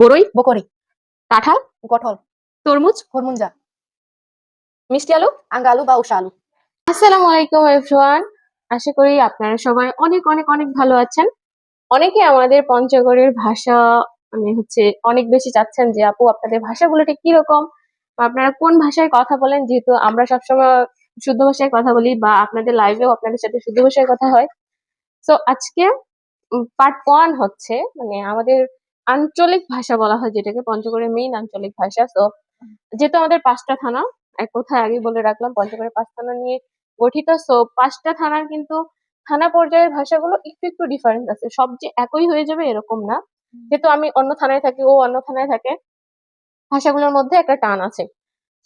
বড়ই বকরি। কাঁঠাল কঠল তরমুজ হরমুঞ্জা মিষ্টি আলু, আঙ্গা আলু বা উষা আলু। আসসালামু আলাইকুম এভরিওয়ান আশা করি আপনারা সবাই অনেক অনেক অনেক ভালো আছেন। অনেকে আমাদের পঞ্চগড়ের ভাষা মানে হচ্ছে অনেক বেশি চাচ্ছেন যে, আপু, আপনাদের ভাষাগুলো ঠিক কীরকম আপনারা কোন ভাষায় কথা বলেন? যেহেতু আমরা সবসময় শুদ্ধ ভাষায় কথা বলি বা আপনাদের লাইভেও আপনাদের সাথে শুদ্ধ ভাষায় কথা হয়। তো আজকে পার্ট ওয়ান হচ্ছে মানে আমাদের আঞ্চলিক ভাষা বলা হয়, যেটাকে পঞ্চগড়ের মেইন আঞ্চলিক ভাষা। তো যেহেতু আমাদের পাঁচটা থানা, এক কথায় আগে বলে রাখলাম, পঞ্চগড়ের পাঁচ থানা নিয়ে গঠিত। সো পাঁচটা থানার কিন্তু থানা পর্যায়ের ভাষাগুলো একটু একটু ডিফারেন্স আছে। সব যে একই হয়ে যাবে এরকম না। যেহেতু আমি অন্য থানায় থাকি, ও অন্য থানায় থাকে, ভাষাগুলোর মধ্যে একটা টান আছে।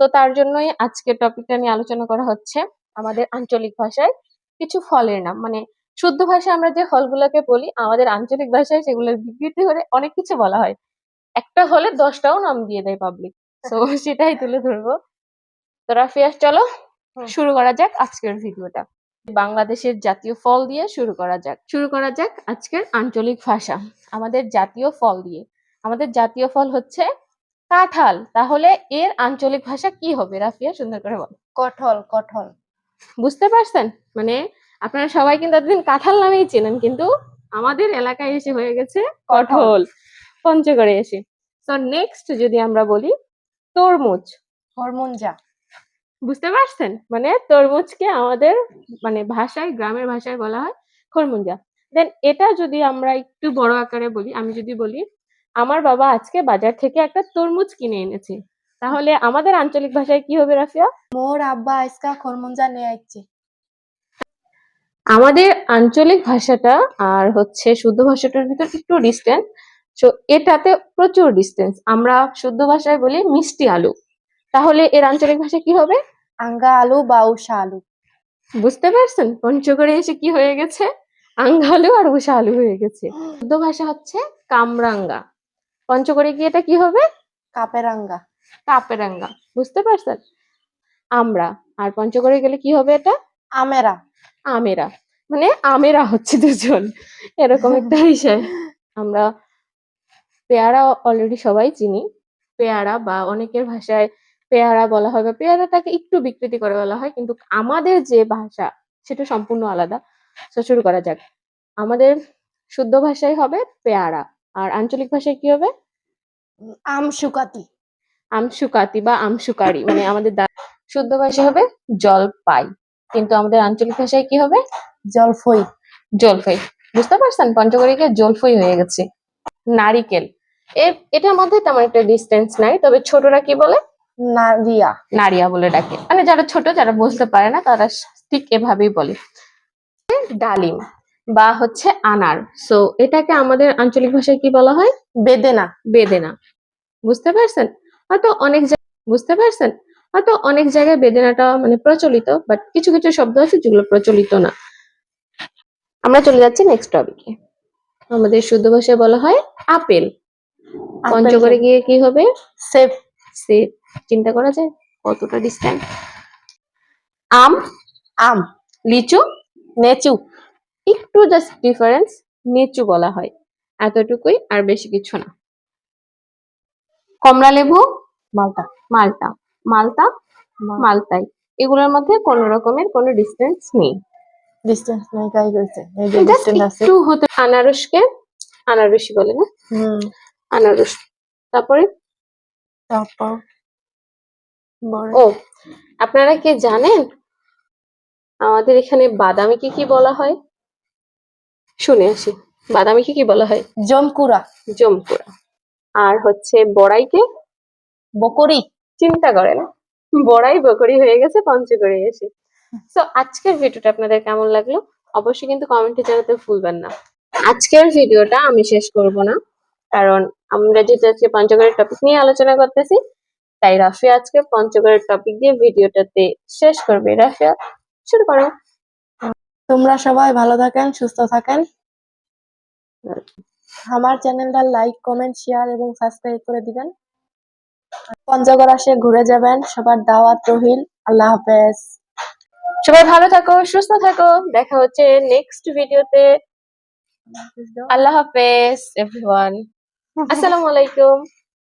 তো তার জন্যই আজকের টপিকটা নিয়ে আলোচনা করা হচ্ছে আমাদের আঞ্চলিক ভাষায়। কিছু ফলের নাম মানে শুদ্ধ ভাষায় আমরা যে ফলগুলোকে বলি আমাদের আঞ্চলিক ভাষায় সেগুলোর বিকৃতি হলে অনেক কিছু বলা হয়। একটা হলে দশটাও নাম দিয়ে দেয় পাবলিক তো সেটাই তুলে ধরবো। তো রাফিয়াস চলো শুরু করা যাক আজকের ভিডিওটা। বাংলাদেশের জাতীয় ফল দিয়ে শুরু করা যাক। শুরু করা যাক আজকের আঞ্চলিক ভাষা আমাদের জাতীয় ফল দিয়ে। আমাদের জাতীয় ফল হচ্ছে কাঁঠাল। তাহলে এর আঞ্চলিক ভাষা কি হবে? রাফিয়া সুন্দর করে বল। কঠল কঠল। বুঝতে পারছেন? মানে আপনারা সবাই কিন্তু এতদিন কাঁঠাল নামেই চেনেন কিন্তু আমাদের এলাকায় এসে হয়ে গেছে কঠল। পঞ্চগড়ে এসে। তো নেক্সট যদি আমরা বলি তরমুজ। খরমুঞ্জা বুঝতে পারছেন? মানে তরমুজকে আমাদের মানে ভাষায় গ্রামের ভাষায় বলা হয় খরমুঞ্জা দেন এটা যদি আমরা একটু বড় আকারে বলি আমি যদি বলি আমার বাবা আজকে বাজার থেকে একটা তরমুজ কিনে এনেছে। তাহলে আমাদের আঞ্চলিক ভাষায় কি হবে রাফিয়া? মোর আব্বা আজকা খরমুঞ্জা নিয়ে আসছে আমাদের আঞ্চলিক ভাষাটা আর হচ্ছে শুদ্ধ ভাষাটার ভিতর একটু ডিস্টেন্স তো এটাতে প্রচুর ডিস্টেন্স আমরা শুদ্ধ ভাষায় বলি মিষ্টি আলু। তাহলে এর আঞ্চলিক ভাষা কি হবে? আঙ্গা আলু বা উষা আলু। বুঝতে পারছেন? পঞ্চগড়ে এসে কি হয়ে গেছে? আঙ্গা আলু আর উষা আলু হয়ে গেছে। শুদ্ধ ভাষা হচ্ছে কামরাঙ্গা। পঞ্চগড়ে গিয়ে এটা কি হবে? কাপেরাঙ্গা। কাপেরাঙ্গা। বুঝতে পারছেন? আমরা। আর পঞ্চগড়ে গেলে কি হবে এটা? আমেরা। আমেরা। মানে আমেরা হচ্ছে দুজন। এরকম একটা বিষয়। আমরা পেয়ারা অলরেডি সবাই চিনি। পেয়ারা বা অনেকের ভাষায় পেয়ারা বলা হয় বা পেয়ারাটাকে একটু বিকৃতি করে বলা হয় কিন্তু আমাদের যে ভাষা সেটা সম্পূর্ণ আলাদা। তো শুরু করা যাক। আমাদের শুদ্ধ ভাষায় হবে পেয়ারা। আর আঞ্চলিক ভাষায় কি হবে? আম শুকাতি। আমসুকাতি বা আমসুকারি মানে আমাদের শুদ্ধ ভাষায় হবে জলপাই কিন্তু আমাদের আঞ্চলিক ভাষায় কি হবে? জলফই। জলফাই। বুঝতে পারছেন? পঞ্চগড়িকে জলফই হয়ে গেছে। নারিকেল। এটার মধ্যে তেমন একটা ডিস্টেন্স নাই তবে ছোটরা কি বলে? নারিয়া। নারিয়া বলে ডাকে। মানে যারা ছোট যারা বুঝতে পারে না তারা ঠিক এভাবেই বলে। ডালিম বা হচ্ছে আনার। সো এটাকে আমাদের আঞ্চলিক ভাষায় কি বলা হয়? বেদেনা। বেদেনা। বুঝতে পারছেন? হয়তো অনেক জায়গায় বুঝতে পারছেন? হয়তো অনেক জায়গায় বেদেনাটা মানে প্রচলিত বাট কিছু কিছু শব্দ আছে যেগুলো প্রচলিত না। আমরা চলে যাচ্ছি নেক্সট টপিকে আমাদের শুদ্ধ ভাষায় বলা হয় আপেল। পঞ্চগড়ে গিয়ে কি হবে? সেফ সে চিন্তা করা যায়? কতটা ডিস্টেন্স আম? আম। লিচু? নেচু। একটু জাস্ট ডিফারেন্স নিচু বলা হয়। এতটুকুই আর বেশি কিছু না। কমলা লেবু? মালটা মালটা মালটা মালটাই এগুলোর মধ্যে কোন রকমের কোনো ডিস্টেন্স নেই। ডিস্টেন্স নাই কইছে এই যে ডিস্টেন্স আছে। একটু হতে আনারসকে আনারসি বলে না? হুম। আনারস। তারপরে? তারপর? ও আপনারা কি জানেন? আমাদের এখানে বাদামিকে কি বলা হয়? শুনে আসি। বাদামিকে কি বলা হয়? জমকুরা। জমকুরা। আর হচ্ছে বড়াইকে? বকরি। চিন্তা করে না। বড়াই বকরি হয়ে গেছে পঞ্চগড়ে এসে। তো আজকের ভিডিওটা আপনাদের কেমন লাগল? অবশ্যই কিন্তু কমেন্টে জানাতে ভুলবেন না। আজকের ভিডিওটা আমি শেষ করব না, কারণ আমরা যেহেতু আজকে পঞ্চগড়ের টপিক নিয়ে আলোচনা করতেছি, তাই রাফিয়া আজকে পঞ্চগড়ের টপিক দিয়ে ভিডিওটাতে শেষ করবে। রাফিয়া, শুরু করো। তোমরা সবাই ভালো থাকেন, সুস্থ থাকেন। আমার চ্যানেলটা লাইক কমেন্ট শেয়ার এবং সাবস্ক্রাইব করে দিবেন। পঞ্চগড় আসে, ঘুরে যাবেন। সবার দাওয়াত রহিল। আল্লাহ হাফেজ। সবাই ভালো থাকো সুস্থ থাকো। দেখা হচ্ছে নেক্সট ভিডিওতে আল্লাহ হাফেজ। এভরিওয়ান আসসালামু আলাইকুম